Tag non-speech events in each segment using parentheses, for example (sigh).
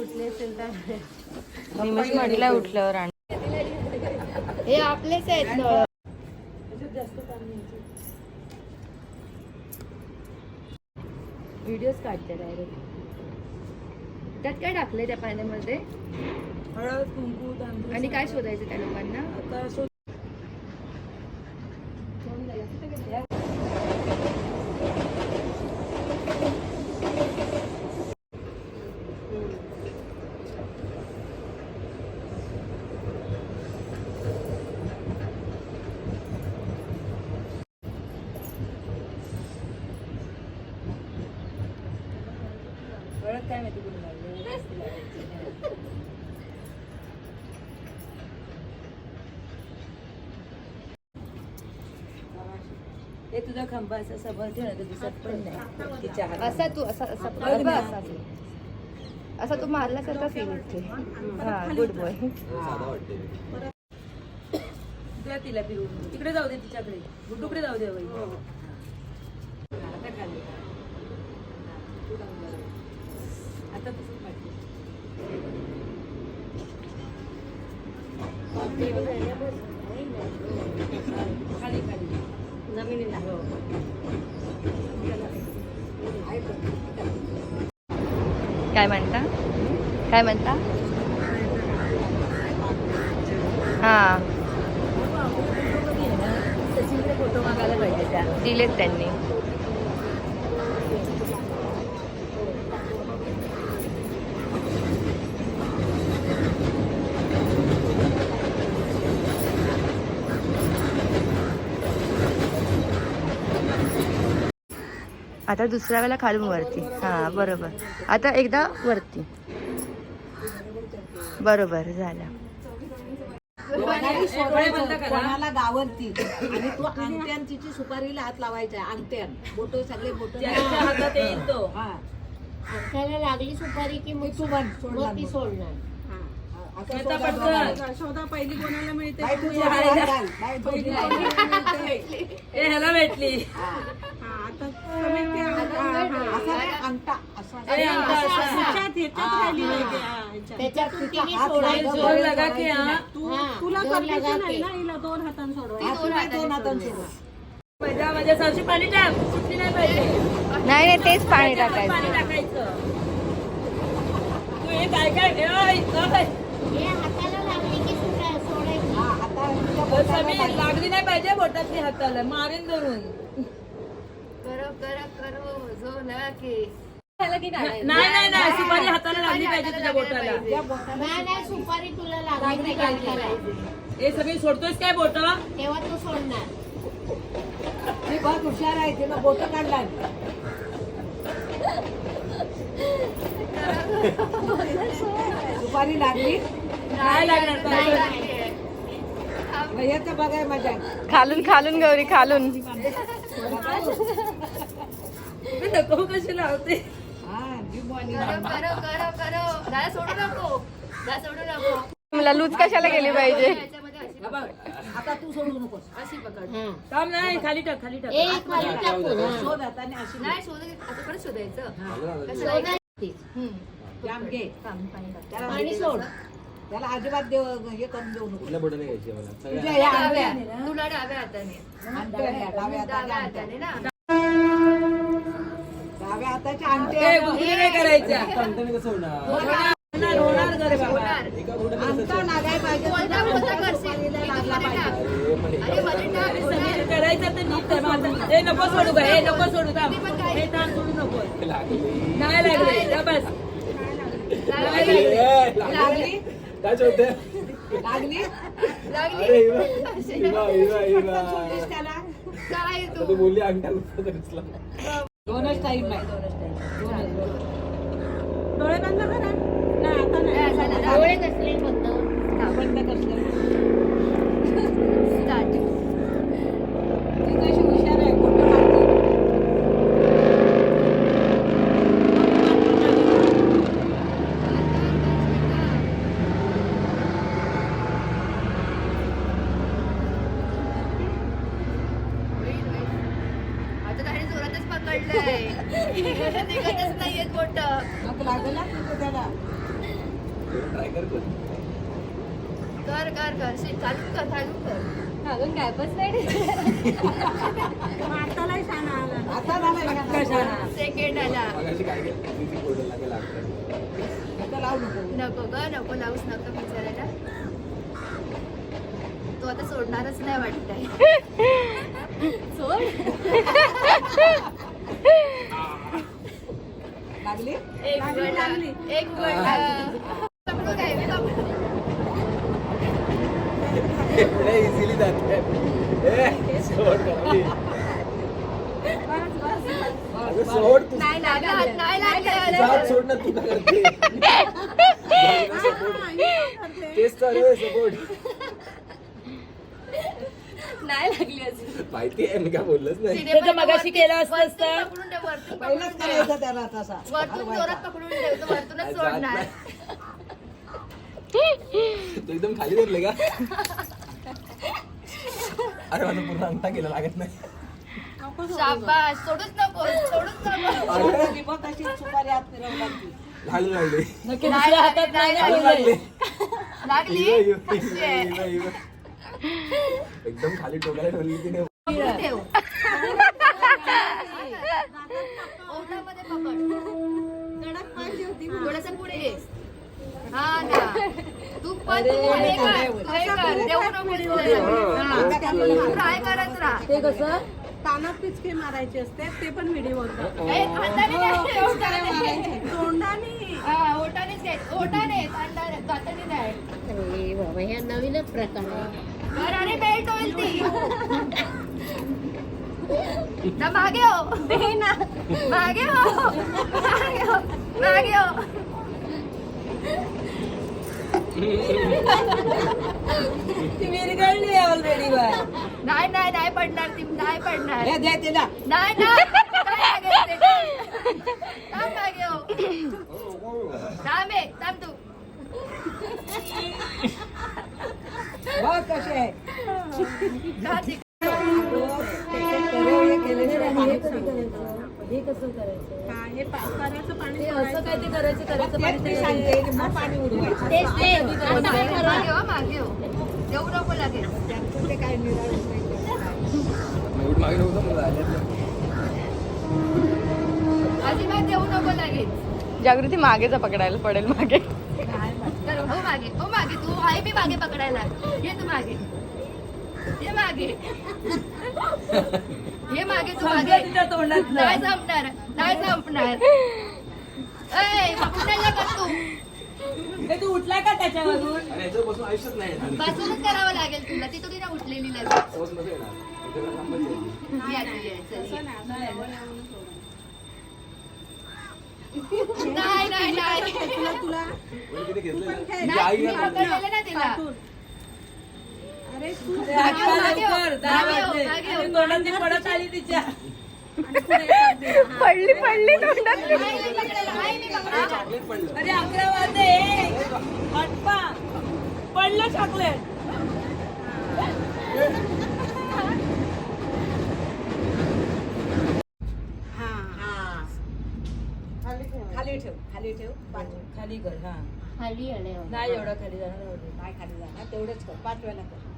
उठले असेल तर. उठल्यावर आणि हे आपलेच आहेत. नळ व्हिडिओज काढते डायरेक्ट त्यात काय टाकलंय त्या पाण्यामध्ये? हळद कुंकू आणि काय शोधायचं त्या लोकांना? तुझा खंबा असा समोर ठेव ना तर दिसत पण नाही. तिच्या. असा तू असा असा. असा तू. असा तू मारल्यासारखा फील होते हा गुड बॉय द्या तिला फिरवून तिकडे जाऊ दे तिच्याकडे. गुड्डूकडे जाऊ दे बाई. आता खाली आता तसंच पाहिजे. खाली खाली. जमिनीला काय म्हणता? काय म्हणता? हा. सचिनकडे फोटो मागायला पाहिजे त्या. दिलेत त्यांनी. आता दुसऱ्या वेळेला खालून वरती. हा बरोबर. आता एकदा वरती. बरोबर झालं. कोणाला गावलती आणि तू अंगठ्यान तिची सुपारीला हात लावायचा अंगठ्यान. बोटो सगळे बोटो ज्याच्या हातात येईल तो. हा. त्याला लागली सुपारी की मग तू बन सोडणार. ती सोडणार. शोधा पहिली कोणाला मिळते? तू जोडीला घाल. बाई, तू जोडीला घाल. ए ह्याला भेटली. असा नाही, हात जोर लगा की हा हा, दोन. हा, दोन हातांनी सोडव. माझ्या माझ्या पाणी टाक पाहिजे नाही नाही तेच पाणी टाकायचं पाणी टाकायचं तू हे काय काय ए, ओय, ओय. हे हाताला लागली की सुटा- सोडायची हा, आता तुझ्या बस बोटाला आम्ही लागली. लागली नाही पाहिजे बोटातली हाताला मारेन धरून करो करो जो नाही नाही नाही सुपारी हाताला लागली पाहिजे तुझ्या बोटाला. नाही नाही सुपारी तुला लागली हे सगळी सोडतोयस काय बोट? तेव्हा तू सोडणार. ती बघ हुशार आहे तिनं बोट काढला सुपारी लागली? नाही लागणार. मग येतं बघाय मजा. खालून खालून गौरी खालून. मी नको कशी लावते? हा मला लूज कशाला गेली पाहिजे. आता तू सोडू नकोस. अशी पकड. थांब नाही खाली टाक खाली टाक. एक खाली टाकून. शोध हाताने अशी नाही शोध आता परत शोधायचं? हा. पाणी सोड. त्याला अजिबात देव हे करून देऊ नको. कुठल्या बोटाने घ्यायची मला. तुझ्या सगळ्या ह्या डाव्या अंगठ्या तुला डाव्या हाताने ना डाव्या हाताच्या ए अंगठ्या गुगली नाही करायच्या अंगठाने कसं होणार होणार होणार ग रे बाबा होणार. एका पाहिजे होणार. सगळी करायचं तर नीट. हे नको सोडू का हे नको सोडू का हे ताण सोडू नको. लागली. नाही लागले. जा बस. लागली. काय होते लागली. लागली. बोलली अंगठा कुठं तरी उचला. दोनच टाईम डोळे बंद करा. नाही. आता नाही? डोळे कसले? फक्त बंद कसलं स्टार्ट ती कशी हुशार आहे फोटो काढते आता त्याने जोरातच पकडलंय निघतच नाहीयेत बोट मग लागला तिथे त्याला कर कर. कर कर कर शे चालू कर चालू कर पण नाही आता? सेकंड आला. मगाशी काय केलं? किती गोड लागे लागतं. आता लावू नको. नको ग नको लावूच नको बिचारायला तो आता सोडणारच नाही वाटतंय. सोड लागली एक उघडला एक उघडला पकडू काय मी पकडू. एवढ्या इझिली जाते ए, सोड बाबी. अगं सोड तू. नाही लागला. नाही लागला. सोड ना तू काय करते (laughs) तेच तर आहे सपोर्ट. नाही लागली अजून. माहिती आहे मी काय बोललोच नाही. त्याचं पण मगाशी केलं असतं वरतून तर. पकडून ठेव, वरतून पकडून पहिलाच ठेव. करायचा त्याला तसा वरतून जोरात पकडून ठेवतो वरतूनच जात सोडणार. नाही. तू एकदम खाली धरले का? (laughs) अरे माझा पूर्ण अंगठा गेला लागत नाही. शाबास. सोडूच नको सोडूच नको. अरे. ती बघ कशी सुपारी आत फिरवून लागली. लागले लागले नक्की दुसऱ्या हातात नाही लागले लागली. लागले लागली? इवा, इवा, अशी इवा, आहे. इवा, इवा. एकदम खाली टोकाला ठेवली तिने पकडून ठेव. ओठामध्ये पकड. थोडस पुढे ये. हा ना. तू पण तू हे कर. तू हे कर. देऊ नको ट्राय करत राहा. ते कसं? तानात पिचके मारायचे असते ते पण व्हिडिओ होतात. तोंडाने. हा, घ्यायचं. नाही अरे बाबा ह्या नवीनच प्रकार आहे. बेल्ट होईल ती. ना मागे हो. ना मागे हो. मागे हो. मागे हो. ती विरघळली ऑलरेडी बाय नाही नाही नाही पडणार ती. पडणार. हे दे तिला. नाही नाही. काय लागायचं ते? थांब मागे हो? थांब ए, थांब तू. बघ कशी आहे जा तिकडे. हे केलेलं पाणी हे कसं करायचं हा, हे पाणी असं काय ते करायचं करायचं तेच सांगते मग पाणी उडवायचं. तेच ते. मागे हो मागे हो. देऊ नको लागेल. त्याचं ते काय अजिबात देऊ नको लागेल. जागृती मागेचा पकडायला पडेल मागे. तर हो मागे हो मागे तू. आहे मी मागे पकडायला. ये तू मागे. ये मागे. ये मागे तू मागे. तोंडात नाही संपणार नाही संपणार. ऐ पकडायला का तू? ते तू उठला का त्याच्यावरून आणि याच्यापासून आयुष्यात नाही येणार बसूनच करावं लागेल तुला ती थोडी ना उठलेली लगेच पाऊस नको येणार इकडे थांबायचं. या तू ये, चल, ये. नाही नाही नाही तुला कोणी तिने घेतलेलं. खेळ. तिची आई मी ना पकडलेलं ना तिला अरे तू हो, लवकर, दहा हो, वाजले. हो. आणि तोंडात ती पडत आली तिच्या पडली पडली अरे अकरा वाजले हटपा पडलं चॉकलेट हा. हा खाली ठेव. खाली ठेव. पाच. खाली कर हा. खाली हो. नाही एवढा खाली जाणार. नाही खाली जाणार. तेवढंच कर. पाच वेळा कर.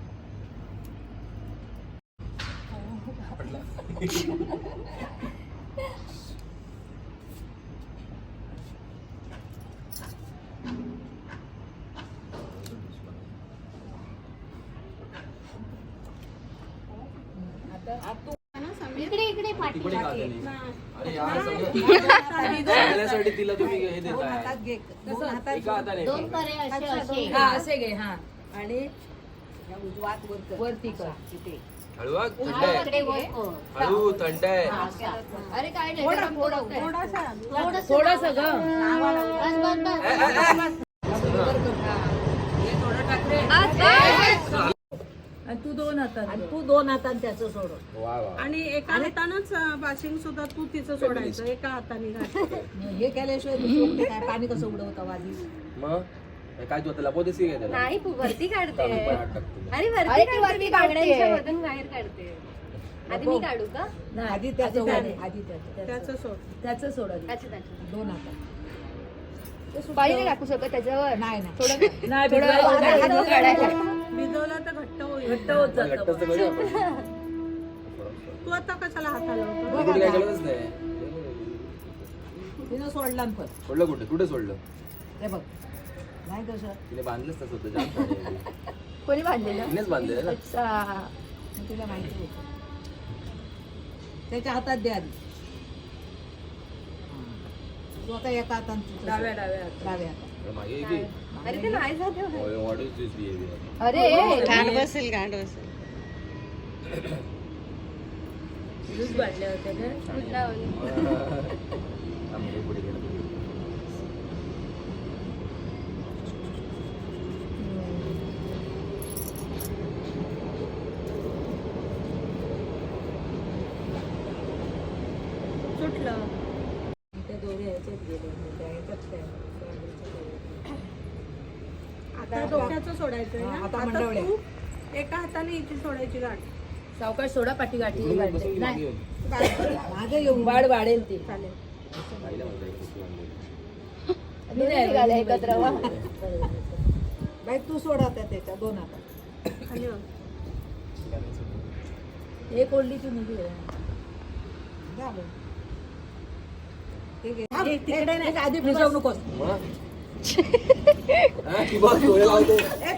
इकडे इकडे पाठी तिकडे का आली? अरे यार सगळं- सगळ्यासाठी तिला तुम्ही हे दोन देताय हातात घे. दोन हातात एका हाताने दोन करे असे असे हा असे घे हा. आणि या उजवात वर कर. वरती कर. तिथे हळूवा थंड हा, आहे. हळू थंड आहे. अरे काय नाही गरम थोडं थोडासा. थोडस ग. बस बस बस. ए, ए, ए. थोडं टाकले बस बस आणि तू दोन हातात. तू दोन हातात त्याचं सोड आणि एका हातानंच बाशिंग सुद्धा तू तिचं सोडायचं एका हाताने. हे केल्याशिवाय काय? पाणी कसं उडवतं मग? हे काय तू आता लपवतेस की काय त्याला? नाही तू वरती (laughs) काढते. चालू पण टाकतो. अरे अरे वरती ती काढते वरती मी काढतेय. बांगड्यांच्या मधून बाहेर काढते. आधी मी काढू का? नाही, आधी त्याचं आधी त्याने. आधी त्याचं त्याचं. सोड. त्याचं सोड आधी. अच्छा अच्छा दोन हातात पाणी नाही टाकू शकत त्याच्यावर? नाही नाही. थोडं नाही थोडं हात. भिजवलं तर घट्ट होईल. घट्ट होत जातं. आपण तू आता कशाला हाताला कुठे काय नाही. तिनं सोडला ना पण सोडलं कुठे? कुठे सोडलं? हे बघ. नाही कसं तिने बांधलंच तसं होतं जाम. (laughs) कोणी बांधलेलं तिनेच बांधलेलं ना अच्छा मग तिला माहिती होतं त्याच्या हातात द्या आधी हा. तू आता एका हातात डाव्या. डाव्या हातात. डाव्या हातात अरे मागे ये की. अरे ते नाही जात आहे. गांड बसेल गांड बसेल ज्यूस बाटल्या होत्या बोलू? (laughs) हा, पुढे गेलं. सुटलं त्या दोघे ह्याच्यात गेले. आता डोक्याचं हा, आता. तू एका हाताने हिची सोडायची गाठ सावकाश सोडा पाठी गाठी मागे येऊन. वाढ वाढेल ती चालेल एकत्र वा (laughs) बाई तू सोडा त्या त्याच्या दोन हातात हो. एक बरं. ठीक आहे. थांब, तिकडे नाही. आधी भिजवू नकोस?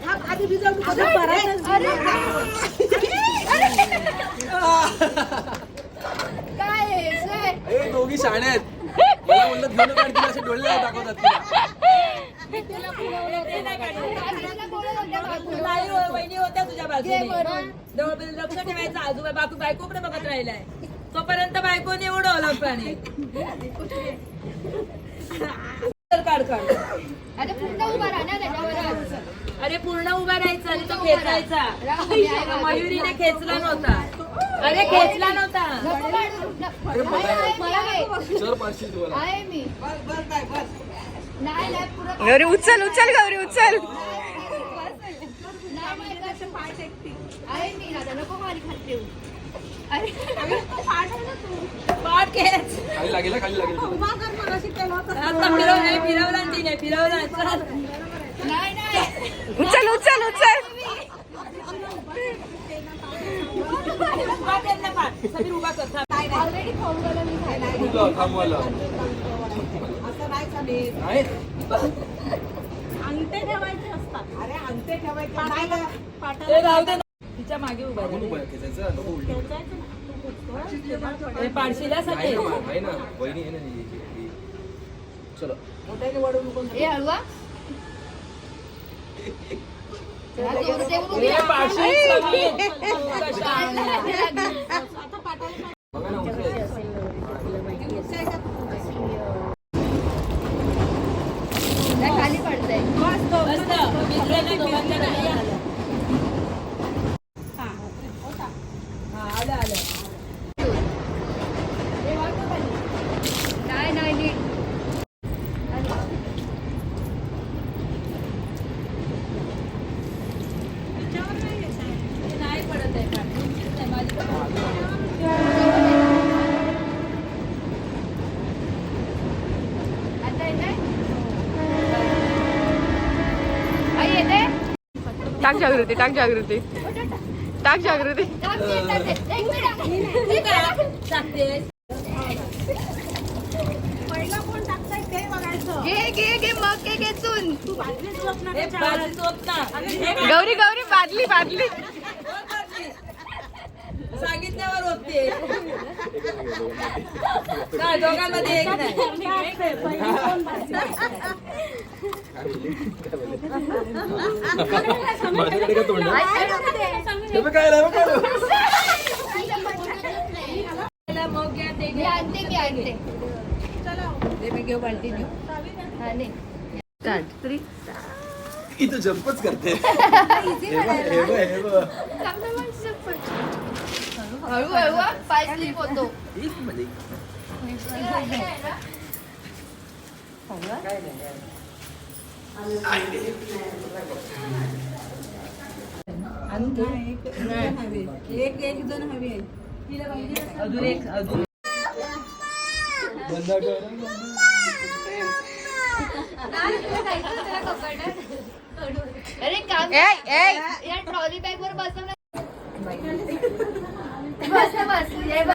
हा, आधी भिजवू काय दोघी शाण्या आहेत. मला म्हणलं घेऊन असे डोळे दाखवतात बोलत होत्या बाजूला. तुझ्या. जवळ लक्ष ठेवायचं. आजोबा बापू बायकोकडे बघत राहिलाय. तोपर्यंत बायकोने उडवलं पाणी काढ काढ. आता पूर्ण उभा राहा ना त्याच्यावरच. अरे पूर्ण उभा राहायचा आणि तो खेचायचा. मयुरीने खेचला नव्हता. अरे खेचला नव्हता. नको काढू. न- आहे, आहे, मला आहे. सर पाचशे तुम्हाला. आहे मी. नाही नाही पुरं गौरी उचल उचल गौरी उचल. नाही नाही कसं पाय टेकते. आहे मी राधा नको खाली खाली ठेवू. खाली लागेल खाली लागेल. फिरवलं तिने फिरवला. उचल उचल उचल? अंगठे ठेवायचे असतात. अरे अंगठे ठेवायचे. राहू दे. तिच्यामागे उभा राहा. उभं खेचायचं, नको उलटी. हे पाडशीला आहे सगळे ना, ही- ही- ही. चलो. ए हळवा हे. कशा? आहे? बघा ना उंच आहे. नाही, खाली पडतंय मस्त मित्रांना दोघांना नाही आलं. हा, आलं आलं नाही नाही नीट ते नाही पडत आहे पाठ. नाही, माझी पण आता येते आई येते टाक जागृती टाक जागृती टाक जागृती टाकते, टाकते. एक मिनिट. टाकतेस. पहिला कोण टाकताय ते बघायचं घे घे घे मग घे घेचून तू बाटलीच बघणार हे बाजू चोप ना. हे गौरी गौरी बादली बादली. सांगितल्यावर होते दोघांमध्ये एक नाही. (laughs) (laughs) माझ्याकडे का तोंड? हे काय काय मग मी आणते मी आणते घेऊ हा. इथं जंपच करते हे बघ, हे बघ, हे बघ. चांगलं माणसं पण. हळू हळू हा, पाय स्लिप होतो एक मध्ये. एक एक जण हवी आहे अजून एक अजून. अरे काम या ट्रॉली बॅग वर बसव ना। (laughs) बस बस।